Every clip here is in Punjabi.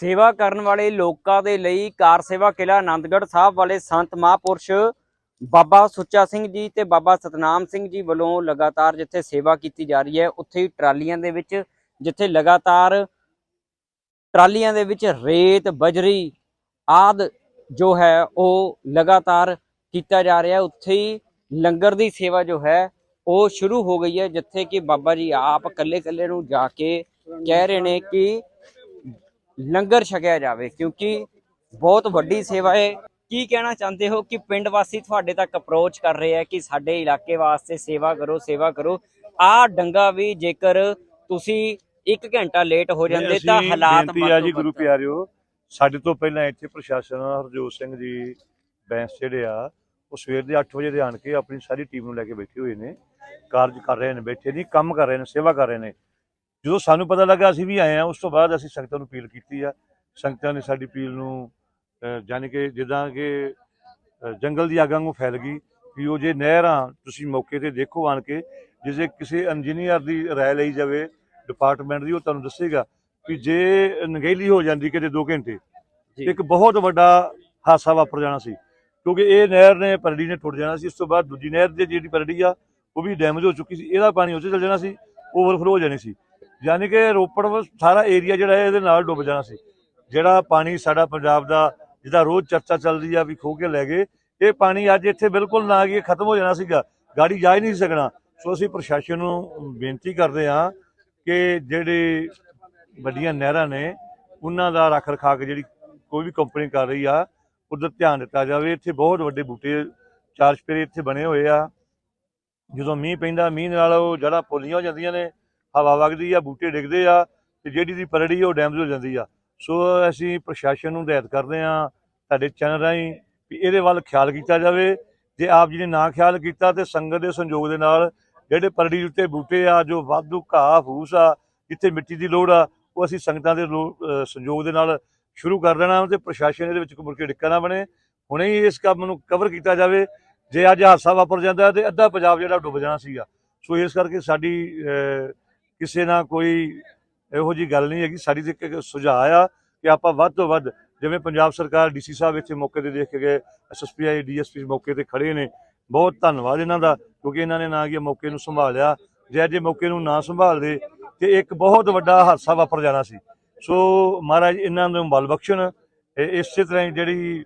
ਸੇਵਾ ਕਰਨ ਵਾਲੇ ਲੋਕਾਂ ਦੇ ਲਈ ਕਾਰ ਸੇਵਾ ਕਿਲਾ ਆਨੰਦਗੜ੍ਹ ਸਾਹਿਬ ਵਾਲੇ ਸੰਤ ਮਹਾਂਪੁਰਸ਼ ਬਾਬਾ ਸੁੱਚਾ ਸਿੰਘ ਜੀ ਤੇ ਬਾਬਾ ਸਤਨਾਮ ਸਿੰਘ ਜੀ ਵੱਲੋਂ ਲਗਾਤਾਰ ਜਿੱਥੇ ਸੇਵਾ ਕੀਤੀ ਜਾ ਰਹੀ ਹੈ, ਉੱਥੇ ਹੀ ਟਰਾਲੀਆਂ ਦੇ ਵਿੱਚ, ਜਿੱਥੇ ਲਗਾਤਾਰ ਟਰਾਲੀਆਂ ਦੇ ਵਿੱਚ ਰੇਤ, ਬਜਰੀ ਆਦ ਜੋ ਹੈ, ਉਹ ਲਗਾਤਾਰ ਕੀਤਾ ਜਾ ਰਿਹਾ ਉੱਥੇ ਹੀ ਲੰਗਰ ਦੀ ਸੇਵਾ ਜੋ ਹੈ, ਉਹ ਸ਼ੁਰੂ ਹੋ ਗਈ ਹੈ, ਜਿੱਥੇ ਕਿ ਬਾਬਾ ਜੀ ਆਪ ਇਕੱਲੇ ਇਕੱਲੇ ਨੂੰ ਜਾ ਕੇ ਕਹਿ ਰਹੇ ਨੇ ਕਿ ਲੰਗਰ ਛਕਿਆ ਜਾਵੇ ਕਿਉਂਕਿ ਬਹੁਤ ਵੱਡੀ ਸੇਵਾ ਹੈ। ਕੀ ਕਹਿਣਾ ਚਾਹੁੰਦੇ ਹੋ ਕਿ ਪਿੰਡ ਵਾਸੀ ਤੁਹਾਡੇ ਤੱਕ ਅਪਰੋਚ ਕਰ ਰਹੇ ਆ ਕਿ ਸਾਡੇ ਇਲਾਕੇ ਵਾਸਤੇ ਸੇਵਾ ਕਰੋ ਸੇਵਾ ਕਰੋ? ਆ ਡੰਗਾ ਵੀ ਜੇਕਰ ਤੁਸੀਂ 1 ਘੰਟਾ ਲੇਟ ਹੋ ਜਾਂਦੇ ਤਾਂ ਹਾਲਾਤ ਬੇਨਤੀ ਆ ਜੀ ਗੁਰੂ ਪਿਆਰਿਓ ਸਾਡੇ ਤੋਂ ਪਹਿਲਾਂ ਇੱਥੇ ਪ੍ਰਸ਼ਾਸਨ ਹਰਜੋਤ ਸਿੰਘ ਜੀ ਬੈਂਸ ਜਿਹੜੇ ਆ ਉਹ ਸਵੇਰ ਦੇ 8 ਵਜੇ ਦੇ ਆਣ ਕੇ ਆਪਣੀ ਸਾਰੀ ਟੀਮ ਨੂੰ ਲੈ ਕੇ ਬੈਠੇ ਹੋਏ ਨੇ। ਕਾਰਜ ਕਰ ਰਹੇ ਨੇ ਬੈਠੇ ਨਹੀਂ ਕੰਮ ਕਰ ਰਹੇ ਨੇ ਸੇਵਾ ਕਰ ਰਹੇ ਨੇ। ਜਦੋਂ ਸਾਨੂੰ ਪਤਾ ਲੱਗਾ ਅਸੀਂ ਵੀ ਆਏ ਆ ਉਸ ਤੋਂ ਬਾਅਦ ਅਸੀਂ ਸੰਗਤਾਂ ਨੂੰ ਅਪੀਲ ਕੀਤੀ ਆ ਸੰਗਤਾਂ ਨੇ ਸਾਡੀ ਅਪੀਲ ਨੂੰ ਜਾਣੀ ਕਿ ਜਿੱਦਾਂ ਕਿ ਜੰਗਲ ਦੀ ਅੱਗ ਵਾਂਗੂ ਫੈਲ ਗਈ ਵੀ ਉਹ ਜੇ ਨਹਿਰਾਂ ਤੁਸੀਂ ਮੌਕੇ ਤੇ ਦੇਖੋ ਆਣ ਕੇ ਜਿਸੇ ਕਿਸੇ ਇੰਜੀਨੀਅਰ ਦੀ ਰਾਏ ਲਈ ਜਾਵੇ ਡਿਪਾਰਟਮੈਂਟ ਦੀ ਉਹ ਤੁਹਾਨੂੰ ਦੱਸੇਗਾ ਵੀ ਜੇ ਨਗੇਲੀ ਹੋ ਜਾਂਦੀ ਕਿਤੇ 2 ਘੰਟੇ। ਇੱਕ ਬਹੁਤ ਵੱਡਾ ਹਾਦਸਾ ਵਾਪਰ ਜਾਣਾ ਸੀ ਕਿਉਂਕਿ ਇਹ ਨਹਿਰ ਨੇ ਪਰੜੀ ਨੇ ਟੁੱਟ ਜਾਣਾ ਸੀ ਇਸ ਤੋਂ ਬਾਅਦ ਦੂਜੀ ਨਹਿਰ ਦੀ ਜਿਹੜੀ ਪਰੜੀ ਆ ਉਹ ਵੀ ਡੈਮੇਜ ਹੋ ਚੁੱਕੀ ਸੀ ਇਹਦਾ ਪਾਣੀ ਉੱਥੇ ਚਲ ਜਾਣਾ ਸੀ ਓਵਰਫਲੋ ਹੋ ਜਾਣੀ ਸੀ ਯਾਨੀ ਕਿ ਰੋਪੜ ਵ- ਸਾਰਾ ਏਰੀਆ ਜਿਹੜਾ ਇਹਦੇ ਨਾਲ ਡੁੱਬ ਜਾਣਾ ਸੀ। ਜਿਹੜਾ ਪਾਣੀ ਸਾਡਾ ਪੰਜਾਬ ਦਾ, ਜਿਹਦਾ ਰੋਜ਼ ਚਰਚਾ ਚੱਲਦੀ ਆ ਵੀ ਖੋ ਕੇ ਲੈ ਗਏ, ਇਹ ਪਾਣੀ ਅੱਜ ਇੱਥੇ ਬਿਲਕੁਲ ਨਾ ਆ ਕਿ ਖਤਮ ਹੋ ਜਾਣਾ ਸੀਗਾ। ਗਾੜੀ ਜਾ ਹੀ ਨਹੀਂ ਸਕਣਾ। ਸੋ ਅਸੀਂ ਪ੍ਰਸ਼ਾਸਨ ਨੂੰ ਬੇਨਤੀ ਕਰਦੇ ਹਾਂ ਕਿ ਜਿਹੜੇ ਵੱਡੀਆਂ ਨਹਿਰਾਂ ਨੇ, ਉਹਨਾਂ ਦਾ ਰੱਖ ਰਖਾਅ ਜਿਹੜੀ ਕੋਈ ਵੀ ਕੰਪਨੀ ਕਰ ਰਹੀ ਆ, ਉਧਰ ਧਿਆਨ ਦਿੱਤਾ ਜਾਵੇ। ਇੱਥੇ ਬਹੁਤ ਵੱਡੇ ਬੂਟੇ, ਚਾਰ ਚਪੇਰੇ ਇੱਥੇ ਬਣੇ ਹੋਏ ਆ। ਜਦੋਂ ਮੀਂਹ ਪੈਂਦਾ, ਮੀਂਹ ਨਾਲ ਉਹ ਜੜ੍ਹਾਂ ਪੋਲੀਆਂ ਹੋ ਜਾਂਦੀਆਂ ਨੇ। ਹਵਾ ਵਗਦੀ ਆ, ਬੂਟੇ ਡਿੱਗਦੇ ਆ ਤੇ ਜਿਹੜੀ ਦੀ ਪਰੜੀ ਉਹ ਡੈਮੇਜ ਹੋ ਜਾਂਦੀ ਆ। ਸੋ ਅਸੀਂ ਪ੍ਰਸ਼ਾਸਨ ਨੂੰ ਹਦਾਇਤ ਕਰਦੇ ਆ, ਸਾਡੇ ਚੈਨਲ ਰਾਹੀਂ ਵੀ ਇਹਦੇ ਵੱਲ ਖਿਆਲ ਕੀਤਾ ਜਾਵੇ। ਜੇ ਆਪ ਜੀ ਨੇ ਨਾ ਖਿਆਲ ਕੀਤਾ ਤੇ ਸੰਗਤ ਦੇ ਸੰਯੋਗ ਦੇ ਨਾਲ ਜਿਹੜੇ ਪਰੜੀ ਉੱਤੇ ਬੂਟੇ ਆ, ਜੋ ਵਾਧੂ ਘਾਹ, ਫੂਸ ਆ, ਜਿੱਥੇ ਮਿੱਟੀ ਦੀ ਲੋੜ ਆ, ਉਹ ਅਸੀਂ ਸੰਗਤਾਂ ਦੇ ਲੋ- ਸੰਯੋਗ ਦੇ ਨਾਲ ਸ਼ੁਰੂ ਕਰ ਦੇਣਾ ਤੇ ਪ੍ਰਸ਼ਾਸਨ ਇਹਦੇ ਵਿੱਚ ਕੋਈ ਮੁੜ ਕੇ ਡਿੱਕਾ ਨਾ ਬਣੇ। ਹੁਣੇ ਹੀ ਇਸ ਕੰਮ ਨੂੰ ਕਵਰ ਕੀਤਾ ਜਾਵੇ। ਜੇ ਅੱਜ ਹਾਦਸਾ ਵਾਪਰ ਜਾਂਦਾ ਤੇ ਅੱਧਾ ਪੰਜਾਬ ਜਿਹੜਾ ਡੁੱਬ ਜਾਣਾ ਸੀਗਾ। ਸੋ ਇਸ ਕਰਕੇ ਸਾਡੀ ਕਿਸੇ ਨਾਲ ਕੋਈ ਇਹੋ ਜੀ ਗੱਲ ਨਹੀਂ ਹੈਗੀ, ਸਾਡੀ ਤੇ ਇੱਕ ਸੁਝਾਅ ਆ ਕਿ ਆਪਾਂ ਵੱਧ ਤੋਂ ਵੱਧ ਜਿਵੇਂ ਪੰਜਾਬ ਸਰਕਾਰ ਡੀਸੀ ਸਾਹਿਬ ਇੱਥੇ ਮੌਕੇ ਤੇ ਦੇਖ ਕੇ ਗਏ ਐਸਐਸਪੀ ਆਈ ਡੀਐਸਪੀ ਮੌਕੇ ਤੇ ਖੜੇ ਨੇ, ਬਹੁਤ ਧੰਨਵਾਦ ਇਹਨਾਂ ਦਾ ਕਿਉਂਕਿ ਇਹਨਾਂ ਨੇ ਨਾ ਕਿ ਮੌਕੇ ਨੂੰ ਸੰਭਾਲਿਆ, ਜੇ ਅੱਜ ਮੌਕੇ ਨੂੰ ਨਾ ਸੰਭਾਲਦੇ ਤੇ ਇੱਕ ਬਹੁਤ ਵੱਡਾ ਹਾਦਸਾ ਵਾਪਰ ਜਾਣਾ ਸੀ। ਸੋ ਮਹਾਰਾਜ ਇਹਨਾਂ ਨੂੰ ਬਲ ਬਖਸ਼ਣ, ਇਹ ਇਸੇ ਤਰ੍ਹਾਂ ਹੀ ਜਿਹੜੀ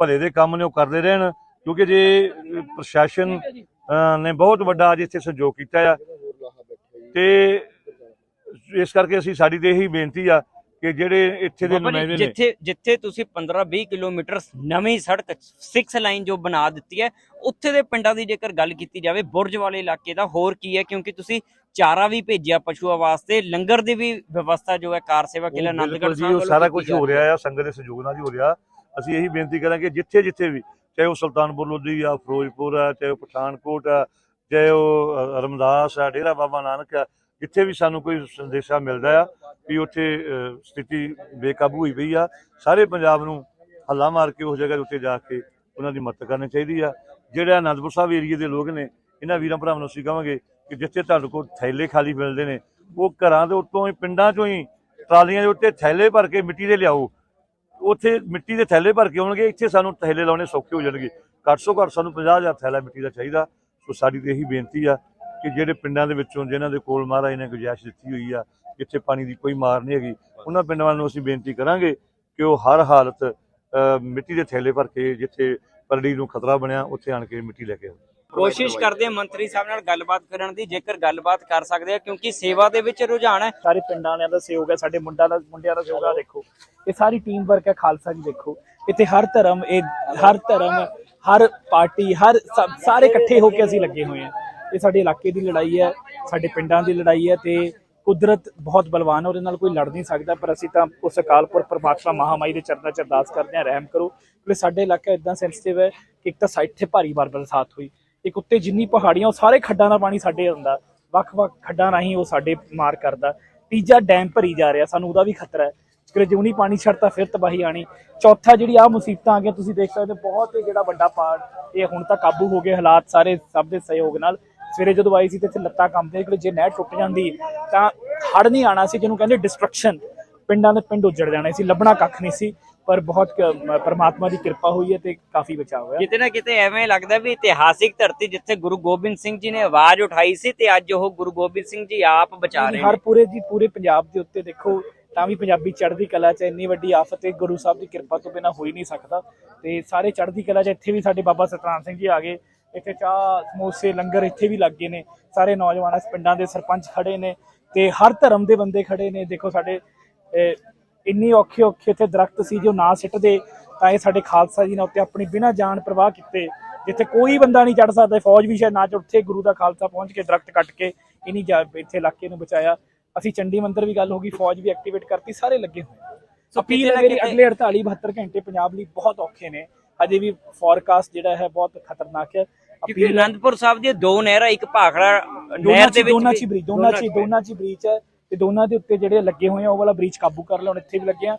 ਭਲੇ ਦੇ ਕੰਮ ਨੇ ਉਹ ਕਰਦੇ ਰਹਿਣ, ਕਿਉਂਕਿ ਜੇ ਪ੍ਰਸ਼ਾਸਨ ਨੇ ਬਹੁਤ ਵੱਡਾ ਅੱਜ ਇੱਥੇ ਸਹਿਯੋਗ ਕੀਤਾ ਆ। ਤੇ ਇਸ ਕਰਕੇ ਅਸੀਂ ਸਾਡੀ ਤੇ ਇਹੀ ਬੇਨਤੀ ਆ ਕਿ ਜਿਹੜੇ ਇੱਥੇ ਦੇ ਨੁਮਾਇੰਦੇ ਨੇ ਜਿੱਥੇ ਜਿੱਥੇ ਤੁਸੀਂ 15-20 ਕਿਲੋਮੀਟਰ ਨਵੀਂ ਸੜਕ 6 ਲਾਈਨ ਜੋ ਬਣਾ ਦਿੱਤੀ ਹੈ ਉੱਥੇ ਦੇ ਪਿੰਡਾਂ ਦੀ ਜੇਕਰ ਗੱਲ ਕੀਤੀ ਜਾਵੇ ਬੁਰਜ ਵਾਲੇ ਇਲਾਕੇ ਦਾ ਹੋਰ ਕੀ ਹੈ? ਕਿਉਂਕਿ ਤੁਸੀਂ ਚਾਰਾ ਵੀ ਭੇਜਿਆ ਪਸ਼ੂਆਂ ਵਾਸਤੇ ਲੰਗਰ ਦੀ ਵੀ ਵਿਵਸਥਾ ਜੋ ਹੈ ਕਾਰ ਸੇਵਾ ਕਿਲਾ ਆਨੰਦਗੜ੍ਹ ਸਾਹਿਬ ਉਹ ਸਾਰਾ ਕੁਝ ਹੋ ਰਹੀ ਆ ਸੰਗਤ ਦੇ ਸਹਿਯੋਗ ਨਾਲ ਹੀ ਹੋ ਰਿਹਾ। ਅਸੀਂ ਇਹੀ ਬੇਨਤੀ ਕਰਾਂਗੇ ਜਿੱਥੇ ਜਿੱਥੇ ਵੀ ਚਾਹੇ ਉਹ ਸੁਲਤਾਨਪੁਰ ਲੋਧੀ ਆ ਫਿਰੋਜ਼ਪੁਰ ਆ ਚਾਹੇ ਪਠਾਨਕੋਟ ਆ ਚਾਹੇ ਉਹ ਰਮਦਾਸ ਆ ਡੇਰਾ ਬਾਬਾ ਨਾਨਕ ਆ ਜਿੱਥੇ ਵੀ ਸਾਨੂੰ ਕੋਈ ਸੰਦੇਸ਼ਾ ਮਿਲਦਾ ਆ ਵੀ ਉੱਥੇ ਸਥਿਤੀ ਬੇਕਾਬੂ ਹੋਈ ਪਈ ਆ, ਸਾਰੇ ਪੰਜਾਬ ਨੂੰ ਹੱਲਾ ਮਾਰ ਕੇ ਉਸ ਜਗ੍ਹਾ ਦੇ ਉੱਤੇ ਜਾ ਕੇ ਉਹਨਾਂ ਦੀ ਮਦਦ ਕਰਨੀ ਚਾਹੀਦੀ ਆ। ਜਿਹੜੇ ਅਨੰਦਪੁਰ ਸਾਹਿਬ ਏਰੀਏ ਦੇ ਲੋਕ ਨੇ, ਇਹਨਾਂ ਵੀਰਾਂ ਭਰਾਵਾਂ ਨੂੰ ਅਸੀਂ ਕਹਾਂਗੇ ਕਿ ਜਿੱਥੇ ਤੁਹਾਡੇ ਕੋਲ ਥੈਲੇ ਖਾਲੀ ਮਿਲਦੇ ਨੇ, ਉਹ ਘਰਾਂ ਦੇ ਉੱਤੋਂ ਹੀ, ਪਿੰਡਾਂ ਚੋਂ ਹੀ ਟਰਾਲੀਆਂ ਦੇ ਉੱਤੇ ਥੈਲੇ ਭਰ ਕੇ ਮਿੱਟੀ ਦੇ ਲਿਆਓ। ਉੱਥੇ ਮਿੱਟੀ ਦੇ ਥੈਲੇ ਭਰ ਕੇ ਆਉਣਗੇ, ਇੱਥੇ ਸਾਨੂੰ ਥੈਲੇ ਲਾਉਣੇ ਸੌਖੇ ਹੋ ਜਾਣਗੇ। ਘੱਟ ਤੋਂ ਘੱਟ ਸਾਨੂੰ 50000 ਥੈਲਾ ਮਿੱਟੀ ਦਾ ਚਾਹੀਦਾ। ਸੋ ਸਾਡੀ ਤੇ ਇਹੀ ਬੇਨਤੀ ਆ ਕਿ ਜਿਹੜੇ ਪਿੰਡਾਂ ਦੇ ਵਿੱਚੋਂ ਜਿਨ੍ਹਾਂ ਦੇ ਕੋਲ ਮਹਾਰਾਜ ਨੇ ਗੁੰਜਾਇਸ਼ ਦਿੱਤੀ ਹੋਈ ਆ ਜਿੱਥੇ ਪਾਣੀ ਦੀ ਕੋਈ ਮਾਰ ਨਹੀਂ ਹੈਗੀ। ਉਹਨਾਂ ਪਿੰਡਾਂ ਵੱਲ ਨੂੰ ਅਸੀਂ ਬੇਨਤੀ ਕਰਾਂਗੇ ਕਿ ਉਹ ਹਰ ਹਾਲਤ ਮਿੱਟੀ ਦੇ ਥੈਲੇ ਭਰ ਕੇ ਜਿੱਥੇ ਪਰੜੀ ਨੂੰ ਖਤਰਾ ਬਣਿਆ ਉੱਥੇ ਆਣ ਕੇ ਮਿੱਟੀ ਲੈ ਕੇ ਆਓ। ਕੋਸ਼ਿਸ਼ ਕਰਦੇ ਹਾਂ ਮੰਤਰੀ ਸਾਹਿਬ ਨਾਲ ਗੱਲਬਾਤ ਕਰਨ ਦੀ ਜੇਕਰ ਗੱਲਬਾਤ ਕਰ ਸਕਦੇ ਆ ਕਿਉਂਕਿ ਸੇਵਾ ਦੇ ਵਿੱਚ ਰੁਝਾਨ ਹੈ। ਸਾਰੇ ਪਿੰਡਾਂ ਵਾਲਿਆਂ ਦਾ ਸਹਿਯੋਗ ਹੈ ਸਾਡੇ ਮੁੰਡਿਆਂ ਦਾ ਮੁੰਡਿਆਂ ਦਾ ਸਹਿਯੋਗ ਆ ਦੇਖੋ। ਇਹ ਸਾਰੀ ਟੀਮ ਵਰਕ ਹੈ ਖਾਲਸਾ ਜੀ ਦੇਖੋ। ਇੱਥੇ ਹਰ ਧਰਮ ਇਹ ਹਰ ਧਰਮ ਹਰ ਪਾਰਟੀ ਹਰ ਸਾਰੇ ਇਕੱਠੇ ਹੋ ਕੇ ਅਸੀਂ ਲੱਗੇ ਹੋਏ ਹਾਂ। ਇਹ ਸਾਡੇ ਇਲਾਕੇ ਦੀ ਲੜਾਈ ਹੈ, ਸਾਡੇ ਪਿੰਡਾਂ ਦੀ ਲੜਾਈ ਹੈ ਤੇ ਕੁਦਰਤ ਬਹੁਤ ਬਲਵਾਨ ਹੈ ਉਹਦੇ ਨਾਲ ਕੋਈ ਲੜ ਨਹੀਂ ਸਕਦਾ, ਪਰ ਅਸੀਂ ਤਾਂ ਉਸ ਅਕਾਲਪੁਰ ਪਰਮਾਤਮਾ ਮਹਾਮਾਈ ਦੇ ਚਰਨਾਂ ਚ ਅਰਦਾਸ ਕਰਦੇ ਹਾਂ, ਰਹਿਮ ਕਰੋ। ਕਿਉਂਕਿ ਸਾਡੇ ਇਲਾਕਾ ਇਦਾਂ ਸੈਂਸਿਟਿਵ ਹੈ ਕਿ ਇੱਕ ਤਾਂ ਸਾਈਡ ਤੇ ਭਾਰੀ ਵਾਰ ਬਰਸਾਤ ਹੋਈ, ਇੱਕ ਉੱਤੇ ਜਿੰਨੀ ਪਹਾੜੀਆਂ, ਉਹ ਸਾਰੇ ਖੱਡਾਂ ਦਾ ਪਾਣੀ ਸਾਡੇ ਆਉਂਦਾ ਵੱਖ-ਵੱਖ ਖੱਡਾਂ ਰਾਹੀਂ ਉਹ ਸਾਡੇ ਮਾਰ ਕਰਦਾ। ਤੀਜਾ ਡੈਮ ਭਰੀ ਜਾ ਰਿਹਾ, ਸਾਨੂੰ ਉਹਦਾ ਵੀ ਖਤਰਾ ਹੈ। ਕਿ ਜੇ ਉਹਨੀ ਪਾਣੀ ਛੱਡਤਾ, ਫਿਰ ਤਬਾਹੀ ਆਣੀ ਚੌਥਾ ਜਿਹੜੀ ਆ ਮੁਸੀਬਤਾਂ ਆ ਗਈਆਂ, ਤੁਸੀਂ ਦੇਖ ਸਕਦੇ ਹੋ, ਬਹੁਤ ਹੀ ਜਿਹੜਾ ਵੱਡਾ ਪਾੜ, ਇਹ ਹੁਣ ਤਾਂ ਕਾਬੂ ਹੋ ਗਏ ਹਾਲਾਤ ਸਾਰੇ ਸਭ ਦੇ ਸਹਿਯੋਗ ਨਾਲ। ਸਵੇਰੇ ਜਦੋਂ ਆਈ ਸੀ ਤੇ ਇੱਥੇ ਲੱਤਾਂ ਕੰਬਦੇ ਕਿ ਜੇ ਨਹਿਰ ਟੁੱਟ ਜਾਂਦੀ ਤਾਂ ਹੜ ਨਹੀਂ ਆਣਾ ਸੀ ਜਿਹਨੂੰ ਕਹਿੰਦੇ ਡਿਸਟਰਕਸ਼ਨ ਪਿੰਡਾਂ ਦੇ ਪਿੰਡ ਉੱਜੜ ਜਾਣੇ ਸੀ ਲੱਭਣਾ ਕੱਖ ਨਹੀਂ ਸੀ ਪਰ ਬਹੁਤ ਪਰਮਾਤਮਾ ਦੀ ਕਿਰਪਾ ਹੋਈ ਹੈ ਤੇ ਕਾਫੀ ਬਚਾਅ ਹੋਇਆ। ਕਿਤੇ ਨਾ ਕਿਤੇ ਐਵੇਂ ਲੱਗਦਾ ਵੀ ਇਤਿਹਾਸਿਕ ਧਰਤੀ ਜਿੱਥੇ ਗੁਰੂ ਗੋਬਿੰਦ ਸਿੰਘ ਜੀ ਨੇ ਆਵਾਜ਼ ਉਠਾਈ ਸੀ ਤੇ ਅੱਜ ਉਹ ਗੁਰੂ ਗੋਬਿੰਦ ਸਿੰਘ ਜੀ ਆਪ ਬਚਾ ਰਹੇ ਹਰ ਪੂਰੇ ਜੀ ਪੂਰੇ ਪੰਜਾਬ ਦੇ ਉੱਤੇ ਦੇਖੋ ਤਾਂ ਵੀ ਪੰਜਾਬੀ ਚੜ੍ਹਦੀ ਕਲਾ ਚ ਇੰਨੀ ਵੱਡੀ ਆਫਤ ਹੈ ਗੁਰੂ ਸਾਹਿਬ ਦੀ ਕਿਰਪਾ ਤੋਂ ਬਿਨਾ ਹੋ ਹੀ ਨਹੀਂ ਸਕਦਾ। ਤੇ ਸਾਰੇ ਚੜ੍ਹਦੀ ਕਲਾ ਚ ਇੱਥੇ ਵੀ ਸਾਡੇ ਬਾਬਾ ਸਤਨਾਮ ਸਿੰਘ ਜੀ ਆ ਗਏ। ਇੱਥੇ ਚਾਹ ਸਮੋਸੇ ਲੰਗਰ ਇੱਥੇ ਵੀ ਲੱਗੇ ਨੇ। ਸਾਰੇ ਨੌਜਵਾਨ ਇਸ ਪਿੰਡਾਂ ਦੇ ਸਰਪੰਚ ਖੜੇ ਨੇ ਤੇ ਹਰ ਧਰਮ ਦੇ ਬੰਦੇ ਖੜੇ ਨੇ। ਦੇਖੋ ਸਾਡੇ ਇੰਨੀ ਔਖੇ ਔਖੇ ਇੱਥੇ ਦਰਖਤ ਸੀ ਜੋ ਨਾ ਸਿੱਟਦੇ ਤਾਂ ਇਹ ਸਾਡੇ ਖਾਲਸਾ ਜੀ ਨੇ ਉੱਤੇ ਆਪਣੀ ਬਿਨਾਂ ਜਾਨ ਪ੍ਰਵਾਹ ਕੀਤੇ ਜਿੱਥੇ ਕੋਈ ਬੰਦਾ ਨਹੀਂ ਚੜ ਸਕਦਾ ਫੌਜ ਵੀ ਸ਼ਾਇਦ ਨਾ ਚੜ੍ਹਥੇ ਗੁਰੂ ਦਾ ਖਾਲਸਾ ਪਹੁੰਚ ਕੇ ਦਰਖਤ ਕੱਟ ਕੇ ਇਨੀ ਇੱਥੇ ਇਲਾਕੇ ਨੂੰ ਬਚਾਇਆ। ਅਸੀਂ ਚੰਡੀ ਮੰਦਰ ਵੀ ਗੱਲ ਹੋ ਗਈ ਫੌਜ ਵੀ ਐਕਟੀਵੇਟ ਕਰਤੀ ਸਾਰੇ ਲੱਗੇ ਹੋਏ ਅਪੀਲ ਹੈ ਮੇਰੀ ਅਗਲੇ 48 72 ਘੰਟੇ ਪੰਜਾਬ ਲਈ ਬਹੁਤ ਔਖੇ ਨੇ। ਅਜੇ ਵੀ ਫੋਰਕਾਸਟ ਜਿਹੜਾ ਹੈ ਬਹੁਤ ਖਤਰਨਾਕ ਹੈ। ਕਿਉਂਕਿ ਅਨੰਦਪੁਰ ਸਾਹਿਬ ਦੀਆਂ ਦੋ ਨਹਿਰਾਂ ਇੱਕ ਭਾਖੜਾ ਨਹਿਰ ਦੇ ਵਿੱਚ ਦੋਨਾਂ ਚ ਬ੍ਰਿਜ ਦੋਨਾਂ ਚ ਦੋਨਾਂ ਚ। ਬ੍ਰਿਜ ਹੈ ਤੇ ਦੋਨਾਂ ਦੇ ਉੱਤੇ ਜਿਹੜੇ ਲੱਗੇ ਹੋਏ ਆ ਉਹ ਵਾਲਾ ਬ੍ਰਿਜ ਕਾਬੂ ਕਰ ਲਿਆ ਹੁਣ ਇੱਥੇ ਵੀ ਲੱਗੇ ਆ।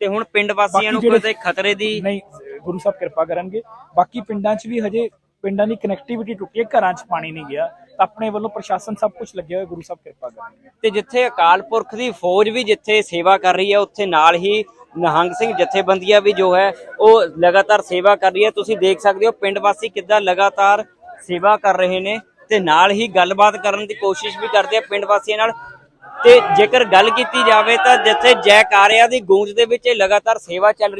ਤੇ ਹੁਣ ਪਿੰਡ ਵਾਸੀਆਂ ਨੂੰ ਕੋਈ ਖਤਰੇ ਦੀ ਨਹੀਂ ਗੁਰੂ ਸਾਹਿਬ ਕਿਰਪਾ ਕਰਨਗੇ। ਬਾਕੀ ਪਿੰਡਾਂ 'ਚ ਵੀ ਹਜੇ ਪਿੰਡਾਂ ਦੀ ਕਨੈਕਟੀਵਿਟੀ ਟੁੱਟੀ ਹੈ ਘਰਾਂ 'ਚ ਪਾਣੀ ਨਹੀਂ ਗਿਆ। ਆਪਣੇ ਵੱਲੋਂ ਪ੍ਰਸ਼ਾਸਨ ਸਭ ਕੁਝ ਲੱਗਿਆ ਹੋਇਆ ਗੁਰੂ ਸਾਹਿਬ ਕਿਰਪਾ ਕਰਨਗੇ। ਤੇ ਜਿੱਥੇ ਅਕਾਲ ਪੁਰਖ ਦੀ ਫੌਜ ਵੀ ਜਿੱਥੇ ਸੇਵਾ ਕਰ ਰਹੀ ਹੈ ਉੱਥੇ ਨਾਲ ਹੀ ਨਿਹੰਗ ਸਿੰਘ ਜਥੇਬੰਦੀਆਂ ਵੀ ਜੋ ਹੈ, ਉਹ ਲਗਾਤਾਰ ਸੇਵਾ ਕਰ ਰਹੀ ਹੈ। ਤੁਸੀਂ ਦੇਖ ਸਕਦੇ ਹੋ ਪਿੰਡ ਵਾਸੀ ਕਿੱਦਾਂ ਲਗਾਤਾਰ ਸੇਵਾ ਕਰ ਰਹੇ ਨੇ ਤੇ ਨਾਲ ਹੀ ਗੱਲਬਾਤ ਕਰਨ ਦੀ ਕੋਸ਼ਿਸ਼ ਵੀ ਕਰਦੇ ਆ ਪਿੰਡ ਵਾਸੀਆਂ ਨਾਲ। ਤੇ ਜੇਕਰ ਗੱਲ ਕੀਤੀ ਜਾਵੇ ਤਾਂ ਜਿੱਥੇ ਜੈਕਾਰਿਆਂ ਦੀ ਗੂੰਜ ਦੇ ਵਿੱਚ ਇਹ ਲਗਾਤਾਰ ਸੇਵਾ ਚੱਲ ਰਹੀ